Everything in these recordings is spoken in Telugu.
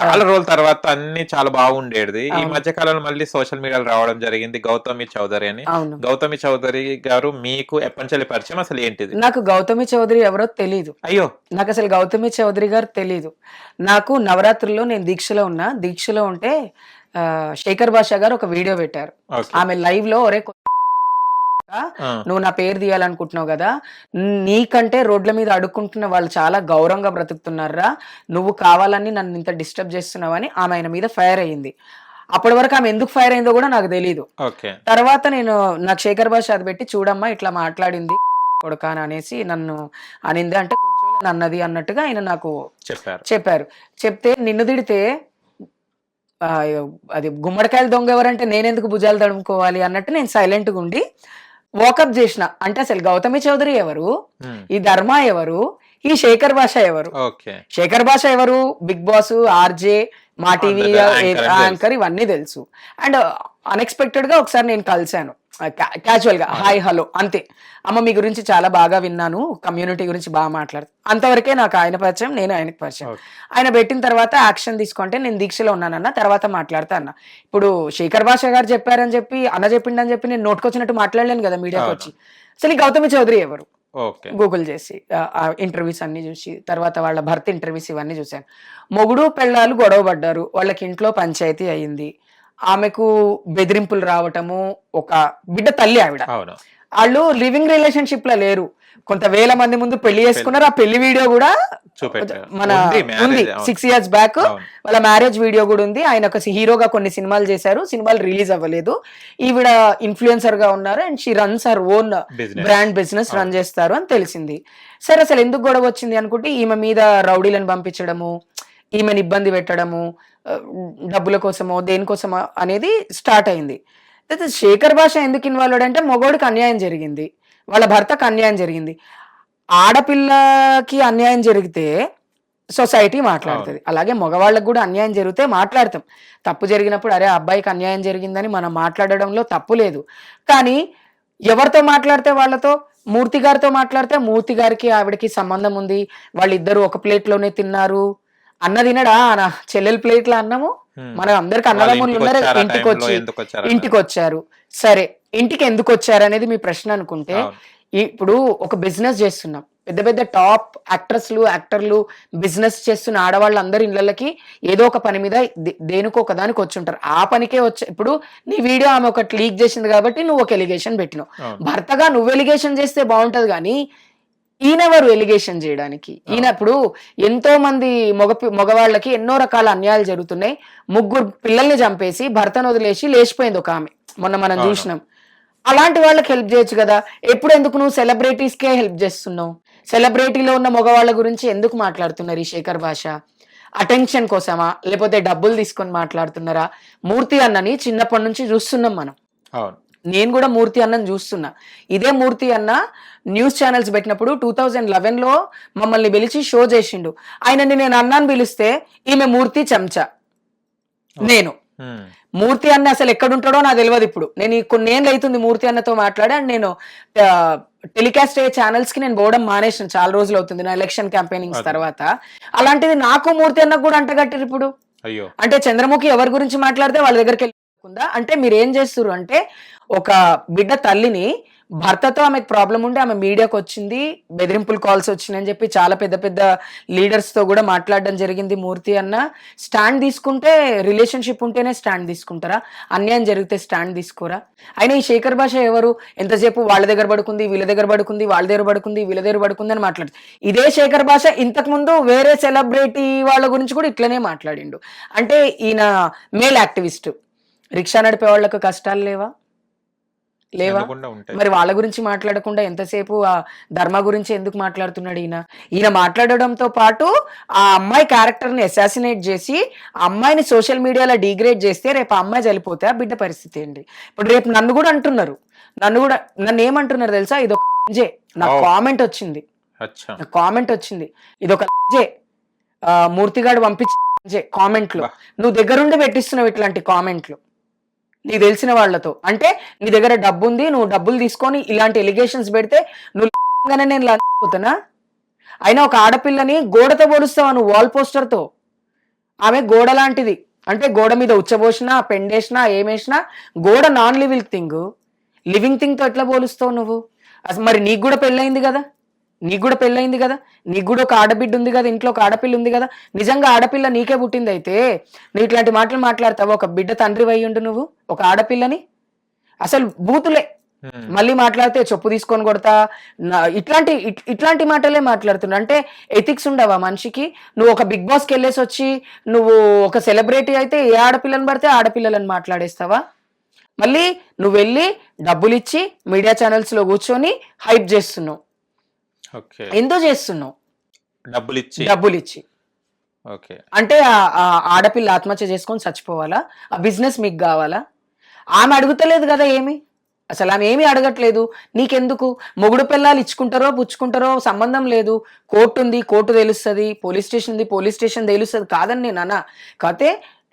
చాలా రోజుల తర్వాత అన్ని చాలా బాగుండేది. ఈ. మధ్య కాలంలో మళ్ళీ సోషల్ మీడియాలో రావడం జరిగింది గౌతమి చౌదరి అని. గౌతమి చౌదరి గారు మీకు ఎప్పటి పరిచయం? అసలు ఏంటిది? నాకు గౌతమి చౌదరి ఎవరో తెలీదు. అయ్యో. నాకు అసలు గౌతమి చౌదరి గారు తెలీదు. నాకు నవరాత్రుల్లో నేను దీక్షలో ఉన్నా. దీక్షలో ఉంటే శేఖర్ భాషా గారు ఒక వీడియో పెట్టారు. ఆమె లైవ్లో ఒరే నువ్వు నా పేరు తీయాలనుకుంటున్నావు కదా నీకంటే రోడ్ల మీద అడుక్కుంటున్న వాళ్ళు చాలా గౌరవంగా బ్రతుకుతున్నారా నువ్వు కావాలని నన్ను ఇంత డిస్టర్బ్ చేస్తున్నావని ఆమె ఆయన మీద ఫైర్ అయ్యింది. అప్పటి వరకు ఆమె ఎందుకు ఫైర్ అయిందో కూడా నాకు తెలియదు తర్వాత నేను నాకు శేఖర్ భాష అది పెట్టి చూడమ్మా ఇట్లా మాట్లాడింది కొడుక అని అనేసి నన్ను అనింది. అంటే కొంచెం అన్నది అన్నట్టుగా ఆయన నాకు చెప్పారు. చెప్పారు. చెప్తే నిన్ను తిడితే అది గుమ్మడికాయలు దొంగ ఎవరంటే నేనెందుకు భుజాలు తడుముకోవాలి అన్నట్టు నేను సైలెంట్గా ఉండి వాకప్ చేసిన. అంటే అసలు గౌతమి చౌదరి ఎవరు? ఉమ్, ఈ ధర్మ ఎవరు? ఈ శేఖర్ భాష ఎవరు? శేఖర్ భాష ఎవరు? Big boss RJ Maa TV anchor ఇవన్నీ తెలుసు. అండ్ అన్ఎక్స్పెక్టెడ్గా ఒకసారి నేను కలిశాను. క్యాజువల్గా హాయ్ హలో అంతే. అమ్మ మీ గురించి చాలా బాగా విన్నాను. కమ్యూనిటీ గురించి బాగా మాట్లాడు అంతవరకే నాకు ఆయన పరిచయం నేను ఆయనకి పరిచయం. ఆయన పెట్టిన తర్వాత యాక్షన్ తీసుకుంటే నేను దీక్షలో ఉన్నానన్న తర్వాత మాట్లాడతా అన్న. ఇప్పుడు శేఖర్ భాష గారు చెప్పారని చెప్పి అన్న చెప్పిండని చెప్పి నేను నోటుకొచ్చినట్టు మాట్లాడలేను కదా మీడియాకి. వచ్చి. అసలు గౌతమి చౌదరి ఎవరు? గూగుల్ చేసి ఇంటర్వ్యూస్ అన్ని చూసి తర్వాత వాళ్ళ భర్త ఇంటర్వ్యూస్ ఇవన్నీ చూశాను. మొగుడు పెళ్ళాలు గొడవ పడ్డారు వాళ్ళకి ఇంట్లో పంచాయతీ అయ్యింది ఆమెకు బెదిరింపులు రావటము ఒక బిడ్డ తల్లి ఆవిడ. వాళ్ళు లివింగ్ రిలేషన్షిప్లో లేరు. కొంత వేల మంది ముందు పెళ్ళి చేసుకున్నారు. ఆ పెళ్ళి వీడియో కూడా మన ఉంది. Six years back. వాళ్ళ మ్యారేజ్ వీడియో కూడా ఉంది. ఆయన ఒక హీరోగా కొన్ని సినిమాలు చేశారు. సినిమాలు రిలీజ్ అవ్వలేదు. ఈవిడ ఇన్ఫ్లుయెన్సర్గా ఉన్నారు and she runs her own. Brand business run చేస్తారు అని తెలిసింది. సరే అసలు ఎందుకు గొడవ వచ్చింది అనుకుంటే ఈమె మీద రౌడీలను పంపించడము ఈమెను ఇబ్బంది పెట్టడము డబ్బుల కోసమో దేనికోసమో అనేది స్టార్ట్ అయింది. అయితే శేఖర్ భాష ఎందుకు ఇన్వాల్వ్ అంటే మగోడికి అన్యాయం జరిగింది. వాళ్ళ భర్తకు అన్యాయం జరిగింది. ఆడపిల్లకి అన్యాయం జరిగితే సొసైటీ మాట్లాడుతుంది. అలాగే మగవాళ్ళకి కూడా అన్యాయం జరిగితే మాట్లాడతాం. తప్పు జరిగినప్పుడు అరే అబ్బాయికి అన్యాయం జరిగిందని మనం మాట్లాడడంలో తప్పు లేదు. కానీ ఎవరితో మాట్లాడితే వాళ్ళతో? మూర్తి గారితో మాట్లాడితే మూర్తి గారికి ఆవిడకి సంబంధం ఉంది. వాళ్ళిద్దరు ఒక ప్లేట్లోనే తిన్నారు. అన్న తినడా? నా చెల్లెల ప్లేట్లో అన్నము. మనం అందరికి అన్నదమ్ములు ఉన్నారు ఇంటికి వచ్చి ఇంటికి వచ్చారు సరే ఇంటికి ఎందుకు వచ్చారు అనేది మీ ప్రశ్న అనుకుంటే. ఇప్పుడు ఒక బిజినెస్ చేస్తున్నాం. పెద్ద పెద్ద టాప్ యాక్ట్రెస్లు యాక్టర్లు బిజినెస్ చేస్తున్న ఆడవాళ్ళు అందరు ఇళ్ళకి ఏదో ఒక పని మీద దేనికో ఒక దానికి వచ్చి ఉంటారు ఆ పనికే వచ్చే ఇప్పుడు నీ వీడియో ఆమె ఒకటి లీక్ చేసింది కాబట్టి నువ్వు ఒక ఎలిగేషన్ పెట్టినావు. భర్తగా నువ్వు ఎలిగేషన్ చేస్తే బాగుంటది కానీ ఈయనెవరు ఎలిగేషన్ చేయడానికి? ఈయన ఇప్పుడు ఎంతో మంది మగ మగవాళ్ళకి ఎన్నో రకాల అన్యాయాలు జరుగుతున్నాయి. ముగ్గురు పిల్లల్ని చంపేసి భర్తను వదిలేసి లేచిపోయింది ఒక ఆమె. మొన్న మనం. చూసినాం. అలాంటి వాళ్ళకి హెల్ప్ చేయొచ్చు కదా. ఎప్పుడు ఎందుకు నువ్వు సెలబ్రిటీస్ కే హెల్ప్ చేస్తున్నావు? సెలబ్రిటీలో ఉన్న మగవాళ్ళ గురించి ఎందుకు మాట్లాడుతున్నారు ఈ శేఖర్ భాష? అటెన్షన్ కోసమా? లేకపోతే డబ్బులు తీసుకొని మాట్లాడుతున్నారా? మూర్తి అన్నని చిన్నప్పటి నుంచి చూస్తున్నాం మనం. నేను కూడా మూర్తి అన్నని చూస్తున్నా. ఇదే మూర్తి అన్న న్యూస్ ఛానల్స్ పెట్టినప్పుడు టూ థౌజండ్ లెవెన్లో మమ్మల్ని పిలిచి షో చేసిండు. ఆయనని నేను అన్నాను పిలిస్తే ఈమె మూర్తి చెంచా. నేను. మూర్తి అన్న అసలు ఎక్కడుంటాడో నాకు తెలియదు ఇప్పుడు. నేను ఈ కొన్నేళ్ళు అవుతుంది మూర్తి అన్నతో మాట్లాడి అండ్ నేను టెలికాస్ట్ అయ్యే ఛానల్స్కి నేను పోవడం మానేసిన. చాలా రోజులు అవుతుంది నా ఎలక్షన్ క్యాంపెయినింగ్స్. తర్వాత. అలాంటిది నాకు మూర్తి అన్నకు కూడా అంటగట్టారు ఇప్పుడు. అంటే చంద్రముఖి ఎవరి గురించి మాట్లాడితే వాళ్ళ దగ్గరికి వెళ్ళకుండా అంటే మీరు ఏం చేస్తారు అంటే ఒక బిడ్డ తల్లిని భర్తతో ఆమెకు ప్రాబ్లం ఉంటే ఆమె మీడియాకి వచ్చింది బెదిరింపులు కాల్స్ వచ్చినాయని చెప్పి చాలా పెద్ద పెద్ద లీడర్స్తో కూడా మాట్లాడడం జరిగింది మూర్తి అన్న. స్టాండ్ తీసుకుంటే రిలేషన్షిప్ ఉంటేనే స్టాండ్ తీసుకుంటారా? అన్యాయం జరిగితే స్టాండ్ తీసుకోరా? అయినా ఈ శేఖర్ భాష ఎవరు? ఎంతసేపు వాళ్ళ దగ్గర పడుకుంది వీళ్ళ దగ్గర పడుకుంది వాళ్ళ దగ్గర పడుకుంది వీళ్ళ దగ్గర పడుకుంది అని మాట్లాడు. ఇదే శేఖర్ భాష ఇంతకు ముందు వేరే సెలబ్రిటీ వాళ్ళ గురించి కూడా ఇట్లనే మాట్లాడిండు. అంటే ఈయన మేల్ యాక్టివిస్ట్ రిక్షా నడిపే వాళ్ళకు కష్టాలు లేవా? లేవా? మరి వాళ్ళ గురించి మాట్లాడకుండా ఎంతసేపు ఆ ధర్మ గురించి ఎందుకు మాట్లాడుతున్నాడు ఈయన? ఈయన మాట్లాడడంతో పాటు ఆ అమ్మాయి క్యారెక్టర్ని అసాసినేట్ చేసి ఆ అమ్మాయిని సోషల్ మీడియాలో డిగ్రేడ్ చేస్తే రేపు ఆ అమ్మాయి చనిపోతే ఆ బిడ్డ పరిస్థితి ఏంటి? ఇప్పుడు రేపు నన్ను కూడా అంటున్నారు. నన్ను కూడా నన్ను ఏమంటున్నారు తెలుసా? ఇది ఒక జే నాకు. కామెంట్ వచ్చింది. కామెంట్ వచ్చింది. ఇది ఒక జే మూర్తిగాడు పంపించే కామెంట్లు. నువ్వు దగ్గరుండి పెట్టిస్తున్నావు ఇట్లాంటి కామెంట్లు నీకు తెలిసిన వాళ్ళతో. అంటే నీ దగ్గర డబ్బు ఉంది నువ్వు డబ్బులు తీసుకొని ఇలాంటి ఎలిగేషన్స్ పెడితే నువ్వు నేను పోతున్నా? అయినా ఒక ఆడపిల్లని గోడతో పోలుస్తావా నువ్వు వాల్ పోస్టర్తో ఆమె గోడ లాంటిది. అంటే గోడ మీద ఉచ్చబోసినా పెండేసినా ఏమేసినా గోడ నాన్ లివింగ్ థింగ్ లివింగ్ థింగ్తో ఎట్లా పోలుస్తావు నువ్వు? అసలు మరి నీకు కూడా పెళ్ళయింది కదా? నీకు కూడా పెళ్ళయింది కదా. నీకు కూడా ఒక ఆడబిడ్డ ఉంది కదా. ఇంట్లో ఒక ఆడపిల్ల ఉంది కదా. నిజంగా ఆడపిల్ల నీకే పుట్టింది అయితే నువ్వు ఇట్లాంటి మాటలు మాట్లాడతావా? ఒక బిడ్డ తండ్రి ఉండు నువ్వు? ఒక ఆడపిల్లని? అసలు బూతులే. మళ్ళీ మాట్లాడితే చెప్పు తీసుకొని కొడతా. ఇట్లాంటి ఇట్- ఇట్లాంటి మాటలే మాట్లాడుతున్నా అంటే ఎథిక్స్ ఉండవా మనిషికి? నువ్వు ఒక బిగ్ బాస్కి వెళ్ళేసి వచ్చి నువ్వు ఒక సెలబ్రిటీ అయితే ఏ ఆడపిల్లని పడితే ఆడపిల్లలని మాట్లాడేస్తావా? మళ్ళీ నువ్వు వెళ్ళి డబ్బులు ఇచ్చి మీడియా ఛానల్స్లో కూర్చొని హైప్ చేస్తున్నావు. ఓకే. ఎందుకు చేస్తున్నావు? డబ్బులు ఇచ్చి డబ్బులు ఇచ్చి ఓకే అంటే ఆడపిల్ల ఆత్మహత్య చేసుకొని చచ్చిపోవాలా? ఆ బిజినెస్ మీకు కావాలా? ఆమె అడుగుతలేదు కదా ఏమి? అసలు ఆమె ఏమీ అడగట్లేదు. నీకెందుకు? మొగుడు పిల్లలు ఇచ్చుకుంటారో పుచ్చుకుంటారో సంబంధం లేదు. కోర్టు ఉంది కోర్టు తెలుస్తుంది పోలీస్ స్టేషన్ ఉంది పోలీస్ స్టేషన్ తెలుస్తుంది కాదని నేను అన్నా కాకపోతే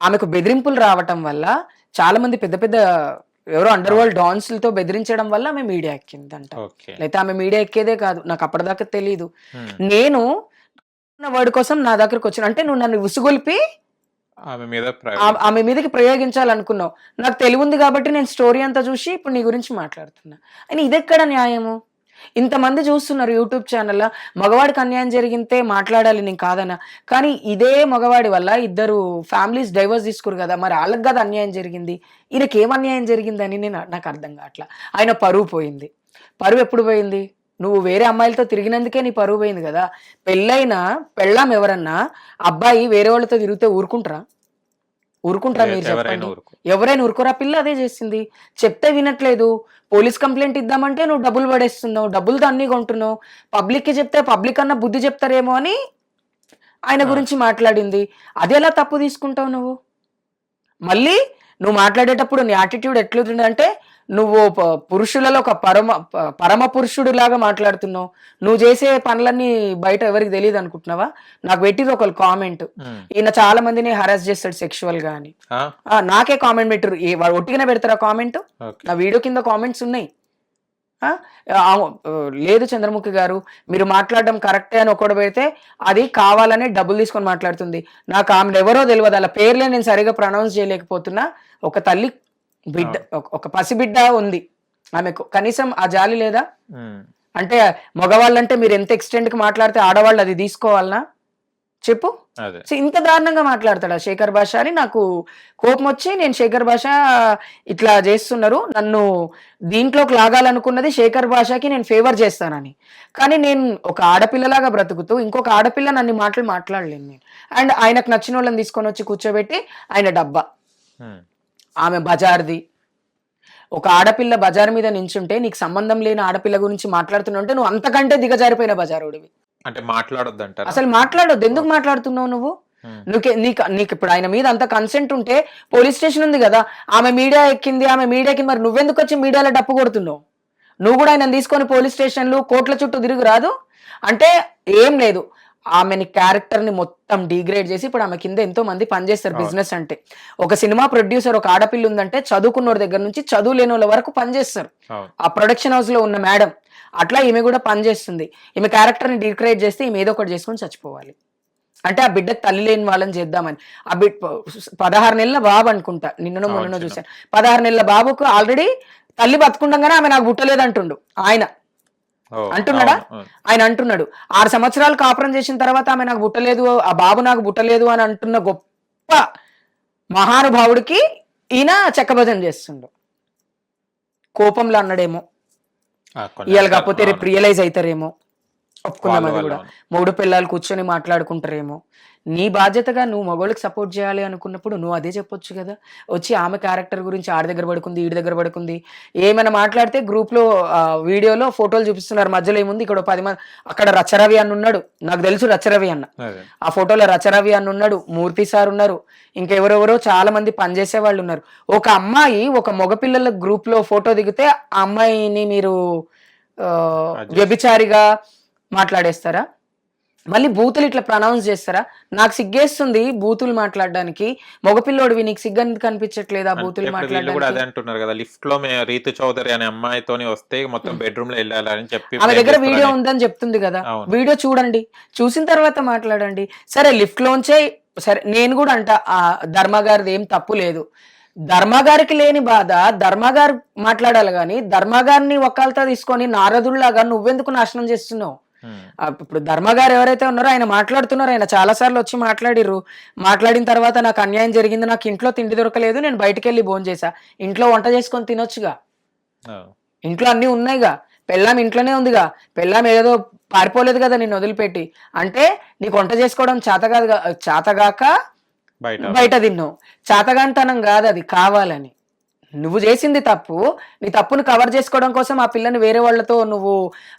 ఆమెకు బెదిరింపులు రావటం వల్ల చాలా మంది పెద్ద పెద్ద ఎవరో అండర్ వరల్డ్ డాన్స్లతో బెదిరించడం వల్ల ఆమె మీడియా ఎక్కిందంట. లేకపోతే ఆమె మీడియా ఎక్కేదే కాదు. నాకు అప్పటిదాకా తెలియదు. నేను నా వర్డ్ కోసం నా దగ్గరకు వచ్చిన అంటే నువ్వు నన్ను ఉసుగొల్పి ఆమె మీద. ఆమె మీదకి ప్రయోగించాలనుకున్నావు. నాకు తెలివి ఉంది కాబట్టి నేను స్టోరీ అంతా చూసి ఇప్పుడు నీ గురించి మాట్లాడుతున్నా. అని ఇదెక్కడ న్యాయము? ఇంతమంది చూస్తున్నారు యూట్యూబ్ ఛానల్లో మగవాడికి అన్యాయం జరిగితే మాట్లాడాలి నేను కాదన్నా. కానీ ఇదే మగవాడి వల్ల ఇద్దరు ఫ్యామిలీస్ డైవర్స్ తీసుకురు కదా మరి వాళ్ళకి కదా అన్యాయం జరిగింది? ఈయనకి ఏం అన్యాయం జరిగిందని నేను నాకు అర్థం కావట్లా. ఆయన పరువు పోయింది. పరువు ఎప్పుడు పోయింది? నువ్వు వేరే అమ్మాయిలతో తిరిగినందుకే నీ పరువు పోయింది కదా. పెళ్ళైన పెళ్ళాం ఎవరన్నా అబ్బాయి వేరే వాళ్ళతో తిరిగితే ఊరుకుంటారా? ఊరుకుంటారా మీరు ఎవరైనా చెప్పండి ఎవరైనా ఊరుకోరా పిల్ల అదే చేసింది. చెప్తే వినట్లేదు. పోలీస్ కంప్లైంట్ ఇద్దామంటే నువ్వు డబ్బులు పడేస్తున్నావు డబ్బులతో అన్ని కొంటున్నావు. పబ్లిక్కి చెప్తే పబ్లిక్ అన్న బుద్ధి చెప్తారేమో అని ఆయన. గురించి మాట్లాడింది. అది ఎలా తప్పు తీసుకుంటావు నువ్వు? మళ్ళీ నువ్వు మాట్లాడేటప్పుడు నీ యాటిట్యూడ్ ఎట్లుందంటే నువ్వు పురుషులలో ఒక పరమ పరమ పురుషుడు లాగా మాట్లాడుతున్నావు. నువ్వు చేసే పనులన్నీ బయట ఎవరికి తెలియదు అనుకుంటున్నావా? నాకు పెట్టింది ఒక కామెంట్. ఈయన చాలా మందిని హరాస్ చేస్తాడు సెక్షువల్గా అని నాకే కామెంట్ పెట్టరు ఒట్టిగానే పెడతారా కామెంట్? నా వీడియో కింద కామెంట్స్ ఉన్నాయి. లేదు చంద్రముఖి గారు మీరు మాట్లాడడం కరెక్టే అని ఒకటి పెడితే అది కావాలనే డబ్బులు తీసుకొని మాట్లాడుతుంది. నాకు ఆమె ఎవరో తెలియదు అలా పేర్లే నేను సరిగా ప్రొనౌన్స్ చేయలేకపోతున్నా. ఒక తల్లి బిడ్డ ఒక- పసిబిడ్డ ఉంది. ఆమెకు కనీసం ఆ జాలి లేదా. అంటే మగవాళ్ళంటే మీరు ఎంత ఎక్స్టెంట్కి మాట్లాడితే ఆడవాళ్ళు అది తీసుకోవాలనా? చెప్పు. ఇంత దారుణంగా మాట్లాడతాడా శేఖర్ భాష అని? నాకు కోపం వచ్చి నేను శేఖర్ భాష ఇట్లా చేస్తున్నారు. నన్ను దీంట్లోకి లాగాలనుకున్నది శేఖర్ భాషకి నేను ఫేవర్ చేస్తానని. కానీ నేను ఒక ఆడపిల్లలాగా బ్రతుకుతూ ఇంకొక ఆడపిల్ల నన్ను మాటలు మాట్లాడలేను నేను. అండ్ ఆయనకు నచ్చిన వాళ్ళని తీసుకొని వచ్చి కూర్చోబెట్టి ఆయన డబ్బా. ఆమె బజార్ది. ఒక ఆడపిల్ల బజార్ మీద నించుంటే నీకు సంబంధం లేని ఆడపిల్ల గురించి మాట్లాడుతుంటే నువ్వు అంతకంటే దిగజారిపోయిన బజారుడివి. అంటే మాట్లాడొద్దు అంటారా అసలు మాట్లాడొద్దు. ఎందుకు మాట్లాడుతున్నావు నువ్వు. నువ్వు నీకు నీకు ఇప్పుడు ఆయన మీద అంత కన్సెంట్ ఉంటే పోలీస్ స్టేషన్ ఉంది కదా ఆమె మీడియా ఎక్కింది ఆమె మీడియాకి మరి నువ్వెందుకు వచ్చి మీడియాలో డప్పు కొడుతున్నావు? నువ్వు కూడా ఆయన తీసుకొని పోలీస్ స్టేషన్లు కోర్టుల చుట్టూ తిరిగి రాదు? అంటే ఏం లేదు. ఆమెని క్యారెక్టర్ని మొత్తం డిగ్రేడ్ చేసి ఇప్పుడు ఆమె కింద ఎంతో మంది పనిచేస్తారు. బిజినెస్ అంటే. ఒక సినిమా ప్రొడ్యూసర్ ఒక ఆడపిల్ల ఉందంటే చదువుకున్నోడి దగ్గర నుంచి చదువు లేని వాళ్ళ వరకు పనిచేస్తారు. ఆ ప్రొడక్షన్ హౌస్లో ఉన్న మేడం అట్లా ఈమె కూడా పనిచేస్తుంది. ఈమె క్యారెక్టర్ని డిక్రేట్ చేస్తే ఈమె ఏదో ఒకటి చేసుకొని చచ్చిపోవాలి. అంటే ఆ బిడ్డకు తల్లి లేని వాళ్ళని చేద్దామని. ఆ బిడ్ పదహారు నెలల బాబు అనుకుంటా. నిన్ననో మొన్ననో. చూశాను పదహారు నెలల బాబుకు ఆల్రెడీ తల్లి బతుకుండగానే ఆమె నాకు పుట్టలేదు అంటుండు ఆయన. అంటున్నాడా? ఆయన అంటున్నాడు ఆరు సంవత్సరాలు కాపురం చేసిన తర్వాత ఆమె నాకు పుట్టలేదు ఆ బాబు నాకు పుట్టలేదు అని అంటున్న గొప్ప మహానుభావుడికి ఈయన చెక్కభజన చేస్తుండు కోపంలో అన్నాడేమో ఇవాళ. కాకపోతే రేపు. రియలైజ్ అవుతారేమో ఒప్పుకుందాం అది కూడా. మూడు పిల్లలు కూర్చొని మాట్లాడుకుంటారేమో. నీ బాధ్యతగా నువ్వు మగోళ్ళకి సపోర్ట్ చేయాలి అనుకున్నప్పుడు నువ్వు అదే చెప్పొచ్చు కదా. వచ్చి ఆమె క్యారెక్టర్ గురించి ఆడి దగ్గర పడుకుంది ఈడి దగ్గర పడుకుంది. ఏమైనా మాట్లాడితే గ్రూప్లో ఆ, వీడియోలో ఫోటోలు చూపిస్తున్నారు. మధ్యలో ఏముంది? ఇక్కడ పది మంది అక్కడ రచరవి అన్న ఉన్నాడు. నాకు తెలుసు రచరవి అన్న. ఆ ఫోటోలో రచరవి అన్న ఉన్నాడు. మూర్తి సార్ ఉన్నారు. ఇంకెవరెవరో చాలా మంది పనిచేసే వాళ్ళు ఉన్నారు. ఒక అమ్మాయి ఒక మగపిల్లల గ్రూప్లో ఫోటో దిగితే ఆ అమ్మాయిని మీరు వ్యభిచారిగా మాట్లాడేస్తారా? మళ్ళీ బూతులు ఇట్లా ప్రనౌన్స్ చేస్తారా? నాకు సిగ్గేస్తుంది బూతులు మాట్లాడడానికి. మగపిల్లోడివి నీకు సిగ్గని కనిపించట్లేదా బూతులు ఇప్పుడు వీళ్ళు కూడా అదే మాట్లాడడానికి. అంటున్నారు కదా లిఫ్ట్లో రీతు చౌదరి అనే అమ్మాయితోని వస్తే మొత్తం బెడ్రూమ్లో వెళ్ళాలని చెప్పి ఆమె దగ్గర వీడియో. ఉందని చెప్తుంది కదా. వీడియో చూడండి. చూసిన తర్వాత మాట్లాడండి. సరే లిఫ్ట్ లోంచే సరే నేను కూడా అంట ఆ ధర్మగారిది ఏం తప్పు లేదు. ధర్మగారికి లేని బాధ ధర్మగారు మాట్లాడాలి కానీ ధర్మగారిని ఒక్కలతో తీసుకొని నారదుల్లాగా నువ్వెందుకు నాశనం చేస్తున్నావు? ఇప్పుడు ధర్మగారు ఎవరైతే ఉన్నారో ఆయన మాట్లాడుతున్నారు. ఆయన చాలా సార్లు వచ్చి మాట్లాడిర్రు. మాట్లాడిన తర్వాత నాకు అన్యాయం జరిగింది నాకు ఇంట్లో తిండి దొరకలేదు నేను బయటికి వెళ్ళి భోజనం చేసా ఇంట్లో వంట చేసుకొని తినొచ్చుగా. ఇంట్లో అన్ని ఉన్నాయిగా. పెళ్ళాం ఇంట్లోనే ఉందిగా. పెళ్ళాం ఏదో పారిపోలేదు కదా నేను వదిలిపెట్టి. అంటే నీకు వంట చేసుకోవడం చేత కాదు చేతగాక బయట. బయట తిన్నావు చేతగాంతనం కాదు అది కావాలని. నువ్వు చేసింది తప్పు. నీ తప్పును కవర్ చేసుకోవడం కోసం ఆ పిల్లని వేరే వాళ్ళతో నువ్వు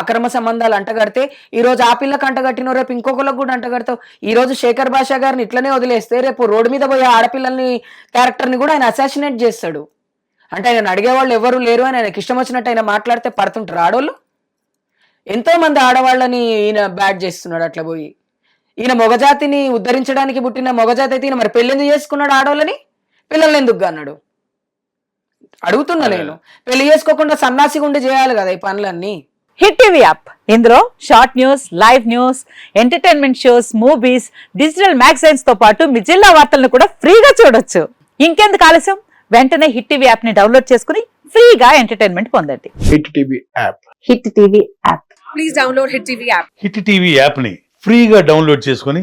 అక్రమ సంబంధాలు అంటగడితే ఈ రోజు ఆ పిల్లకి అంటగట్టిన రేపు ఇంకొకరికి కూడా అంటగడతావు. ఈ రోజు శేఖర్ భాషా గారిని ఇట్లనే వదిలేస్తే రేపు రోడ్డు మీద పోయే ఆడపిల్లల్ని క్యారెక్టర్ని కూడా ఆయన అసాసినేట్ చేస్తాడు. అంటే ఆయన అడిగేవాళ్ళు ఎవరు లేరు అని ఆయనకి ఇష్టం వచ్చినట్టు ఆయన మాట్లాడితే పడుతుంటారు ఆడవాళ్ళు ఎంతో మంది ఆడవాళ్ళని ఈయన బ్యాడ్ చేస్తున్నాడు అట్లా పోయి. ఈయన మొగజాతిని ఉద్ధరించడానికి పుట్టిన మొగజాతి అయితే ఈయన మరి పెళ్ళెందుకు చేసుకున్నాడు ఆడవాళ్ళని పిల్లల్ని ఎందుకు అన్నాడు అడుగుతున్నా. నేను. పెళ్ళి చేసుకోకుండా సన్నాసిగా ఉండి చేయాలి కదా ఈ పనులన్నీ. Hit TV app. ఇందులో short news live news entertainment shows movies digital మ్యాగజైన్స్తో పాటు మీ జిల్లా వార్తలను కూడా ఫ్రీగా చూడొచ్చు. ఇంకెందుకు ఆలస్యం? వెంటనే హిట్ టీవీ యాప్ని డౌన్లోడ్ చేసుకుని ఫ్రీగా ఎంటర్టైన్మెంట్ పొందండి. Hit TV app. Hit TV app. Hit TV యాప్ని ఫ్రీగా డౌన్లోడ్ చేసుకొని